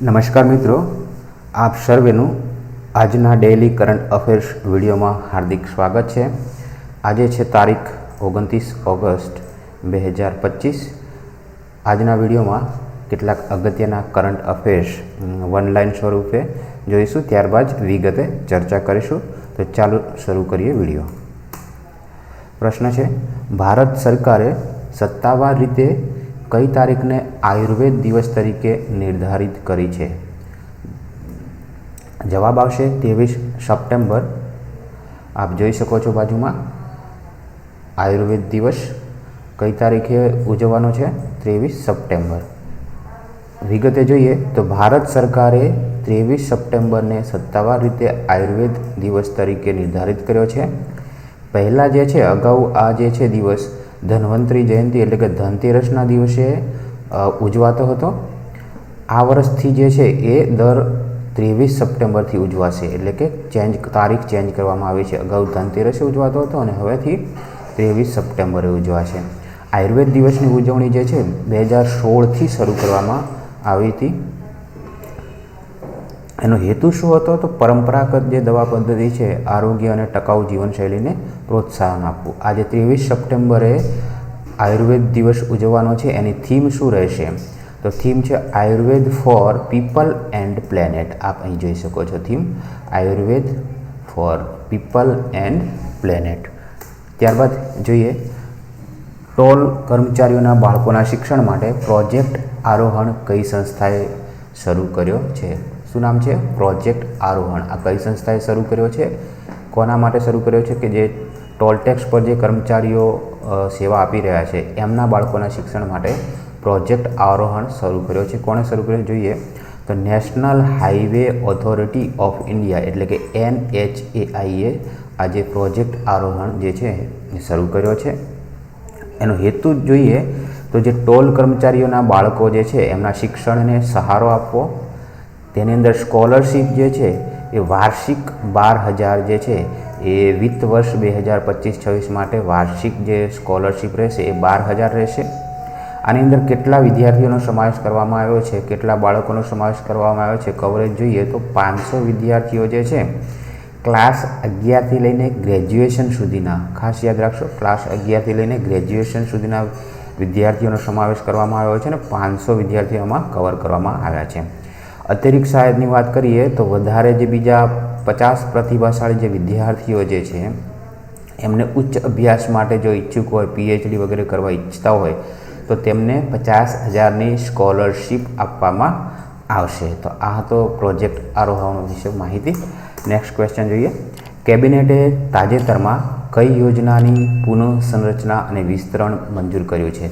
નમસ્કાર મિત્રો, આપ સર્વેનું આજના ડેઇલી કરંટ અફેર્સ વિડીયોમાં હાર્દિક સ્વાગત છે. આજે છે તારીખ ઓગણત્રીસ ઓગસ્ટ બે હજાર પચીસ. આજના વિડીયોમાં કેટલાક અગત્યના કરંટ અફેર્સ વન લાઇન સ્વરૂપે જોઈશું. ત્યારબાદ વિગતે ચર્ચા કરીશું. તો ચાલુ શરૂ કરીએ વીડિયો. પ્રશ્ન છે, ભારત સરકારે સત્તાવાર રીતે કઈ તારીખને આયુર્વેદ દિવસ તરીકે નિર્ધારિત કરી છે? જવાબ આવશે ત્રેવીસ સપ્ટેમ્બર. આપ જોઈ શકો છો બાજુમાં. આયુર્વેદ દિવસ કઈ તારીખે ઉજવવાનો છે? ત્રેવીસ સપ્ટેમ્બર. વિગતે જોઈએ તો ભારત સરકારે ત્રેવીસ સપ્ટેમ્બરને સત્તાવાર રીતે આયુર્વેદ દિવસ તરીકે નિર્ધારિત કર્યો છે. પહેલાં જે છે, અગાઉ આ જે છે, દિવસ ધન્વંતરી જયંતિ એટલે કે ધનતેરસના દિવસે ઉજવાતો હતો. આ વર્ષથી જે છે એ દર ત્રેવીસ સપ્ટેમ્બરથી ઉજવાશે. એટલે કે ચેન્જ, તારીખ ચેન્જ કરવામાં આવી છે. અગાઉ ધનતેરસે ઉજવાતો હતો અને હવેથી ત્રેવીસ સપ્ટેમ્બરે ઉજવાશે. આયુર્વેદ દિવસની ઉજવણી જે છે, બે હજાર સોળથી શરૂ કરવામાં આવી હતી. એનો હેતુ શું હતો? તો પરંપરાગત જે દવા પદ્ધતિ છે, આરોગ્ય અને ટકાઉ જીવનશૈલીને પ્રોત્સાહન આપવું. આજે ત્રેવીસ સપ્ટેમ્બરે આયુર્વેદ દિવસ ઉજવવાનો છે. એની થીમ શું રહેશે? તો થીમ છે Ayurveda for people and planet. આપ અહીં જોઈ શકો છો theme. Ayurveda for people and planet. ત્યારબાદ જોઈએ, ટોલ કર્મચારીઓના બાળકોના શિક્ષણ માટે પ્રોજેક્ટ આરોહણ કઈ સંસ્થાએ શરૂ કર્યો છે? શું નામ છે? પ્રોજેક્ટ આરોહણ. આ કઈ સંસ્થાએ શરૂ કર્યો છે? કોના માટે શરૂ કર્યો છે? કે જે ટોલ ટેક્સ પર જે કર્મચારીઓ સેવા આપી રહ્યા છે, એમના બાળકોના શિક્ષણ માટે પ્રોજેક્ટ આરોહણ શરૂ કર્યો છે. કોણે શરૂ કર્યો જોઈએ. તો national highway authority of India એટલે કે એન એચ એ આ જે પ્રોજેક્ટ આરોહણ જે છે, એ શરૂ કર્યો છે. એનો હેતુ જોઈએ તો જે ટોલ કર્મચારીઓના બાળકો જે છે, એમના શિક્ષણને સહારો આપવો તેની અંદર સ્કોલરશીપ જે છે, એ વાર્ષિક બાર હજાર જે છે, એ વિત્ત વર્ષ બે હજાર પચીસ છવ્વીસ માટે વાર્ષિક જે સ્કોલરશીપ રહેશે, એ બાર હજાર રહેશે. આની અંદર કેટલા વિદ્યાર્થીઓનો સમાવેશ કરવામાં આવ્યો છે, કેટલા બાળકોનો સમાવેશ કરવામાં આવ્યો છે કવરેજ જોઈએ તો પાંચસો વિદ્યાર્થીઓ જે છે, ક્લાસ અગિયારથી લઈને ગ્રેજ્યુએશન સુધીના, ખાસ યાદ રાખશો, ક્લાસ અગિયારથી લઈને ગ્રેજ્યુએશન સુધીના વિદ્યાર્થીઓનો સમાવેશ કરવામાં આવ્યો છે અને પાંચસો વિદ્યાર્થીઓમાં કવર કરવામાં આવ્યા છે. અતિરિક્ત સહાયની વાત કરીએ તો વધારે જે બીજા પચાસ પ્રતિભાશાળી જે વિદ્યાર્થીઓ જે છે, એમને ઉચ્ચ અભ્યાસ માટે જો ઈચ્છુક હોય પીએચડી વગેરે કરવા ઈચ્છતા હોય, તો તેમને પચાસ હજારની સ્કોલરશિપ આપવામાં આવશે. તો આ હતો પ્રોજેક્ટ આરોહણ વિશે માહિતી. નેક્સ્ટ ક્વેશ્ચન જોઈએ. કેબિનેટે તાજેતરમાં કઈ યોજનાની પુનઃસંરચના અને વિસ્તરણ મંજૂર કર્યું છે?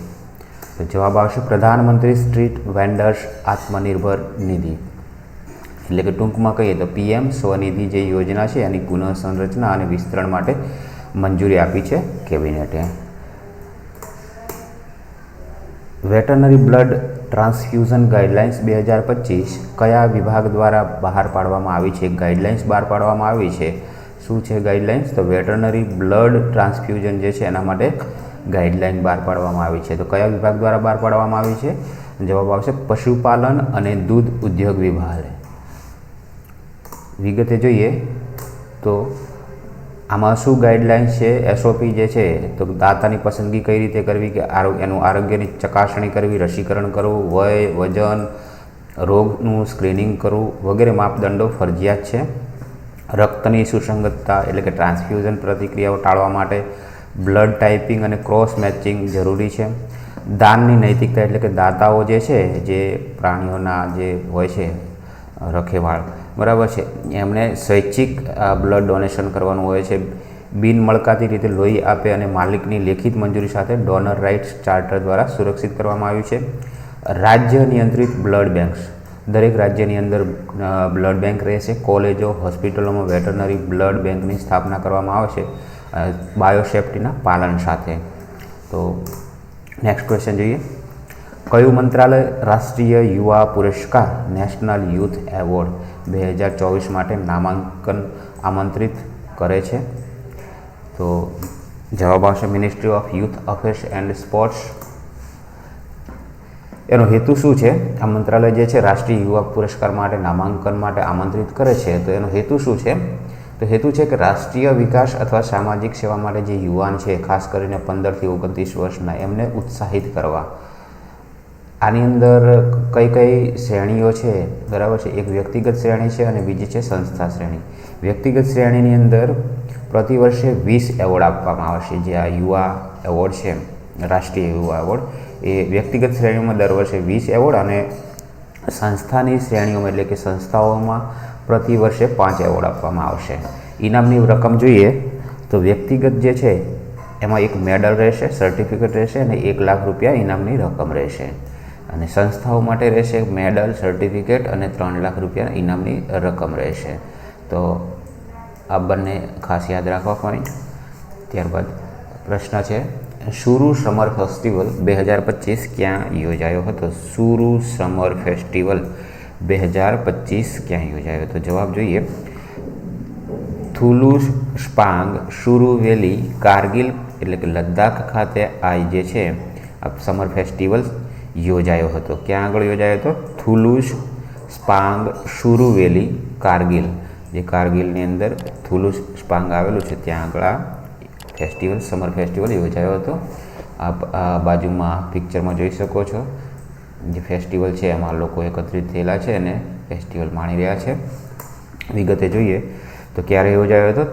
તો જવાબ આવશે પ્રધાનમંત્રી સ્ટ્રીટ વેન્ડર્સ આત્મનિર્ભર નિધિ. એટલે કે ટૂંકમાં કહીએ તો પીએમ સ્વનિધિ જે યોજના છે એની પુનઃસંરચના અને વિસ્તરણ માટે મંજૂરી આપી છે કેબિનેટે. વેટરનરી બ્લડ ટ્રાન્સફ્યુઝન ગાઈડલાઇન્સ બે હજાર પચીસ કયા વિભાગ દ્વારા બહાર પાડવામાં આવી છે? ગાઈડલાઇન્સ બહાર પાડવામાં આવી છે. શું છે ગાઈડલાઇન્સ? તો વેટરનરી બ્લડ ટ્રાન્સફ્યુઝન જે છે એના માટે ગાઈડલાઇન બહાર પાડવામાં આવી છે. તો કયા વિભાગ દ્વારા બહાર પાડવામાં આવી છે? જવાબ આવશે પશુપાલન અને દૂધ ઉદ્યોગ વિભાગ. વિગતે જોઈએ તો આમાં શું ગાઈડલાઇન્સ છે? એસઓપી જે છે, તો દાતાની પસંદગી કઈ રીતે કરવી કે એનું આરોગ્યની ચકાસણી કરવી, રસીકરણ કરવું, વય, વજન, રોગનું સ્ક્રીનિંગ કરવું વગેરે માપદંડો ફરજિયાત છે. રક્તની સુસંગતતા એટલે કે ટ્રાન્સફ્યુઝન પ્રતિક્રિયાઓ ટાળવા માટે બ્લડ ટાઈપિંગ અને ક્રોસ મેચિંગ જરૂરી છે. દાનની નૈતિકતા એટલે કે દાતાઓ જે છે, જે પ્રાણીઓના જે હોય છે, રખેવાળ બરાબર છે. એમણે સ્વૈચ્છિક બ્લડ ડોનેશન કરવાનું હોય છે. બિન મળકાતી રીતે લોહી આપે અને માલિકની લેખિત મંજૂરી સાથે ડોનર રાઇટ્સ ચાર્ટર દ્વારા સુરક્ષિત કરવામાં આવ્યું છે. રાજ્ય નિયંત્રિત બ્લડ બેંક્સ દરેક રાજ્યની અંદર બ્લડ બેંક રહેશે. કોલેજો, હોસ્પિટલોમાં વેટરનરી બ્લડ બેંકની સ્થાપના કરવામાં આવશે બાયોસેફ્ટીના પાલન સાથે. તો નેક્સ્ટ ક્વેશ્ચન જોઈએ. કયું મંત્રાલય? રાષ્ટ્રીય યુવા પુરસ્કાર નેશનલ યુથ એવોર્ડ બે હજાર ચોવીસ માટે નામાંકન આમંત્રિત કરે છે. તો જવાબ આવશે ministry of youth affairs and sports એનો હેતુ શું છે? આ મંત્રાલય જે છે, રાષ્ટ્રીય યુવા પુરસ્કાર માટે નામાંકન માટે આમંત્રિત કરે છે. તો એનો હેતુ શું છે? તો હેતુ છે કે રાષ્ટ્રીય વિકાસ અથવા સામાજિક સેવા માટે જે યુવાન છે, ખાસ કરીને પંદરથી ઓગણત્રીસ વર્ષના, એમને ઉત્સાહિત કરવા. આની અંદર કઈ કઈ શ્રેણીઓ છે? બરાબર છે. એક વ્યક્તિગત શ્રેણી છે અને બીજી છે સંસ્થા શ્રેણી. વ્યક્તિગત શ્રેણીની અંદર પ્રતિ વર્ષે વીસ એવોર્ડ આપવામાં આવશે. જે આ યુવા એવોર્ડ છે રાષ્ટ્રીય યુવા એવોર્ડ. એ વ્યક્તિગત શ્રેણીમાં દર વર્ષે વીસ એવોર્ડ અને સંસ્થાની શ્રેણીઓમાં એટલે કે સંસ્થાઓમાં પ્રતિ વર્ષે પાંચ એવોર્ડ આપવામાં આવશે. ઇનામની રકમ જોઈએ તો વ્યક્તિગત જે છે, એમાં એક મેડલ રહેશે, સર્ટિફિકેટ રહેશે અને એક લાખ રૂપિયા ઇનામની રકમ રહેશે. અને સંસ્થાઓ માટે રહેશે મેડલ, સર્ટિફિકેટ અને ત્રણ લાખ રૂપિયા ઇનામની રકમ રહેશે. તો આ બંને ખાસ યાદ રાખવા પોઈન્ટ ત્યારબાદ પ્રશ્ન છે, સુરુ સમર ફેસ્ટિવલ બે હજાર પચીસ ક્યાં યોજાયો હતો? સુરુ સમર ફેસ્ટિવલ બે હજાર પચીસ ક્યાં યોજાયો હતો? જવાબ જોઈએ થુલુ સ્પાંગ, સુરુ વેલી, કારગિલ એટલે કે લદ્દાખ ખાતે આ જે છે. આ સમર ફેસ્ટિવલ યોજાયો હતો. ક્યાં આગળ યોજાયો હતો? થુલુસ સ્પાંગ શુરુવેલી કારગિલ. જે કારગિલની અંદર થુલુસ સ્પાંગ આવેલું છે, ત્યાં આગળ આ ફેસ્ટિવલ સમર ફેસ્ટિવલ યોજાયો હતો. આપ, આ બાજુમાં પિક્ચરમાં જોઈ શકો છો. જે ફેસ્ટિવલ છે, એમાં લોકો એકત્રિત થયેલા છે અને ફેસ્ટિવલ માણી રહ્યા છે. વિગતે જોઈએ તો ક્યારે યોજાયો હતો?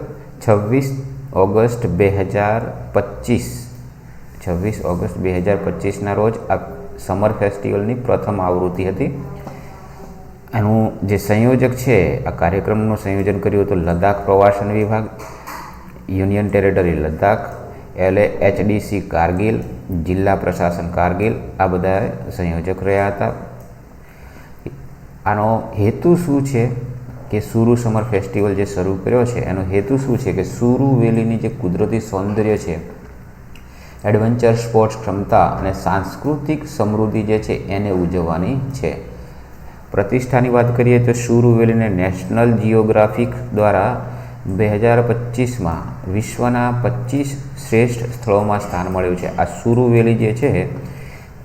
છવ્વીસ ઓગસ્ટ બે હજાર પચીસ. છવ્વીસ ઓગસ્ટ બે હજાર પચીસના રોજ આ સમર ફેસ્ટિવલની પ્રથમ આવૃત્તિ હતી. એનું જે સંયોજક છે, આ કાર્યક્રમનું સંયોજન કર્યું હતું લદ્દાખ પ્રવાસન વિભાગ, union territory Ladakh L HDC Kargil, જિલ્લા પ્રશાસન કારગિલ, આ બધા સંયોજક રહ્યા હતા. આનો હેતુ શું છે કે સુરુ સમર ફેસ્ટિવલ જે શરૂ કર્યો છે, એનો હેતુ શું છે કે સુરુ વેલીની જે કુદરતી સૌંદર્ય છે એડવેન્ચર સ્પોર્ટ્સ ક્ષમતા અને સાંસ્કૃતિક સમૃદ્ધિ જે છે એને ઉજવવાની છે. પ્રતિષ્ઠાની વાત કરીએ તો સુરુવેલીને નેશનલ જિયોગ્રાફિક દ્વારા બે હજાર પચીસમાં વિશ્વના પચીસ શ્રેષ્ઠ સ્થળોમાં સ્થાન મળ્યું છે. આ સુરુ વેલી જે છે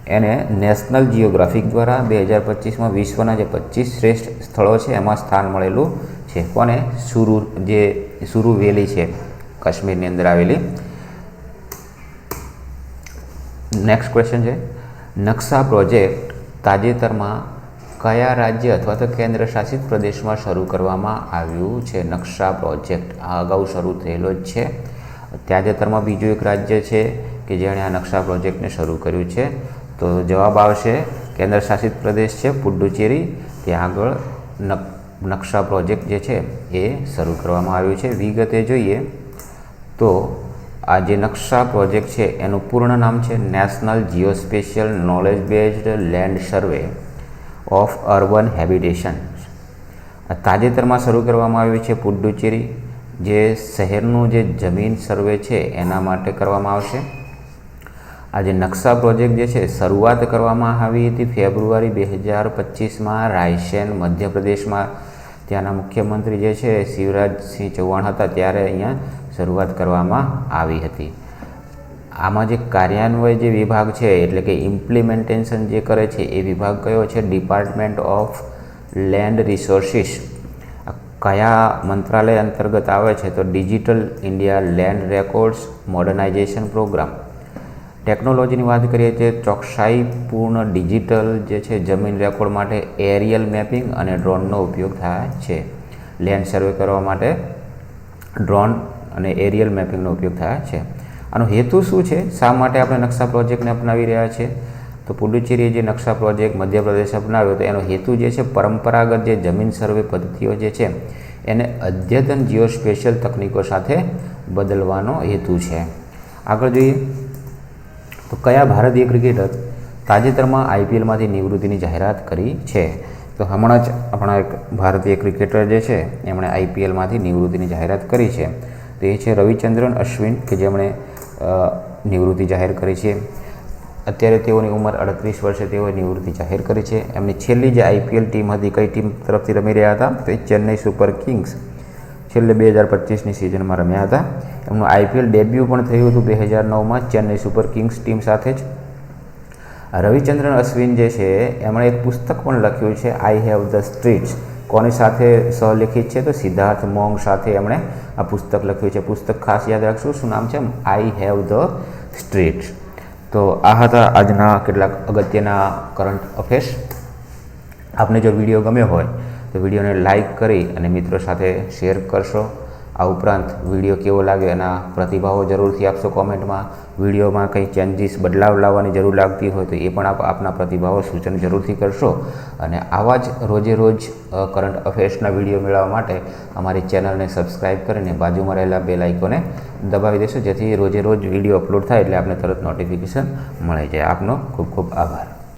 એને નેશનલ જિયોગ્રાફિક દ્વારા બે હજાર પચીસમાં વિશ્વના જે પચીસ શ્રેષ્ઠ સ્થળો છે એમાં સ્થાન મળેલું છે. કોને? સુરુ જે સુરુ વેલી છે, કાશ્મીરની અંદર આવેલી. નેક્સ્ટ ક્વેશ્ચન છે. નકશા પ્રોજેક્ટ તાજેતરમાં કયા રાજ્ય અથવા તો કેન્દ્ર શાસિત પ્રદેશમાં શરૂ કરવામાં આવ્યું છે? નકશા પ્રોજેક્ટ આ અગાઉ શરૂ થયેલો જ છે. તાજેતરમાં બીજું એક રાજ્ય છે કે જેણે આ નકશા પ્રોજેક્ટને શરૂ કર્યું છે. તો જવાબ આવશે કેન્દ્ર શાસિત પ્રદેશ છે પુડ્ડુચેરી ત્યાં આગળ નકશા પ્રોજેક્ટ જે છે એ શરૂ કરવામાં આવ્યું છે. વિગતે જોઈએ તો આ જે નકશા પ્રોજેક્ટ છે, એનું પૂર્ણ નામ છે national geospatial knowledge based land survey of urban habitation તાજેતરમાં શરૂ કરવામાં આવ્યું છે પુડ્ડુચેરી જે શહેરનું જે જમીન સર્વે છે, એના માટે કરવામાં આવશે. આ જે નકશા પ્રોજેક્ટ જે છે, શરૂઆત કરવામાં આવી હતી ફેબ્રુઆરી બે હજાર પચીસમાં રાયસેન, મધ્યપ્રદેશમાં. ત્યાંના મુખ્યમંત્રી જે છે, શિવરાજસિંહ ચૌહાણ હતા, ત્યારે અહીંયા શરૂઆત કરવામાં આવી હતી. આમાં જે કાર્યાન્વય જે વિભાગ છે, એટલે કે ઇમ્પ્લિમેન્ટેશન જે કરે છે, એ વિભાગ કયો છે? ડિપાર્ટમેન્ટ ઓફ લેન્ડ રિસોર્સિસ કયા મંત્રાલય અંતર્ગત આવે છે? તો digital India land records modernisation programme ટેકનોલોજીની વાત કરીએ તો ચોકસાઈપૂર્ણ ડિજિટલ જે છે, જમીન રેકોર્ડ માટે એરિયલ મેપિંગ અને ડ્રોનનો ઉપયોગ થાય છે. લેન્ડ સર્વે કરવા માટે ડ્રોન અને એરિયલ મેપિંગનો ઉપયોગ થયા છે. આનો હેતુ શું છે? શા માટે આપણે નકશા પ્રોજેક્ટને અપનાવી રહ્યા છે? તો પુડુચેરીએ જે નકશા પ્રોજેક્ટ મધ્યપ્રદેશ અપનાવ્યો તો એનો હેતુ જે છે? પરંપરાગત જે જમીન સર્વે પદ્ધતિઓ જે છે, એને અદ્યતન જીઓ સ્પેશિયલ તકનીકો સાથે બદલવાનો હેતુ છે. આગળ જોઈએ. તો કયા ભારતીય ક્રિકેટર તાજેતરમાં આઈપીએલમાંથી નિવૃત્તિની જાહેરાત કરી છે? તો હમણાં જ આપણા એક ભારતીય ક્રિકેટર જે છે, એમણે આઈપીએલમાંથી નિવૃત્તિની જાહેરાત કરી છે. તો એ છે રવિચંદ્રન, અશ્વિન, કે જેમણે નિવૃત્તિ જાહેર કરી છે. અત્યારે તેઓની ઉંમર અડત્રીસ વર્ષે તેઓએ નિવૃત્તિ જાહેર કરી છે. એમની છેલ્લી જે આઈપીએલ ટીમ હતી, કઈ ટીમ તરફથી રમી રહ્યા હતા? તો એ ચેન્નઈ સુપર કિંગ્સ છેલ્લે બે હજાર પચીસની સિઝનમાં રમ્યા હતા. એમનું આઈપીએલ ડેબ્યુ પણ થયું હતું બે હજાર નવમાં ચેન્નઈ સુપર કિંગ્સ ટીમ સાથે જ. રવિચંદ્રન, અશ્વિન જે છે, એમણે એક પુસ્તક પણ લખ્યું છે આઈ હેવ ધ સ્ટ્રીટ્સ કોની સાથે સહલેખિત છે? તો સિદ્ધાર્થ મોંગ સાથે એમણે આ પુસ્તક લખ્યું છે. પુસ્તક ખાસ યાદ રાખશું, શું નામ છે આઈ હેવ ધ સ્ટ્રીટ તો આ હતા આજના કેટલાક અગત્યના કરંટ અફેર્સ આપને જો વીડિયો ગમ્યો હોય, તો વિડીયોને લાઈક કરી અને મિત્રો સાથે શેર કરશો. આ ઉપરાંત વીડિયો કેવો લાગે એના પ્રતિભાવો જરૂરથી આપશો કોમેન્ટમાં. વિડીયોમાં કંઈ ચેન્જીસ બદલાવ લાવવાની જરૂર લાગતી હોય તો એ પણ આપ આપના પ્રતિભાવો સૂચન જરૂરથી કરશો. અને આવા જ રોજે રોજ કરંટ અફેર્સના વીડિયો મેળવવા માટે અમારી ચેનલને સબસ્ક્રાઈબ કરીને બાજુમાં રહેલા બે લાઇકોને દબાવી દેશો, જેથી રોજે રોજ વીડિયો અપલોડ થાય એટલે આપને તરત નોટિફિકેશન મળી. જાય આપનો ખૂબ ખૂબ આભાર.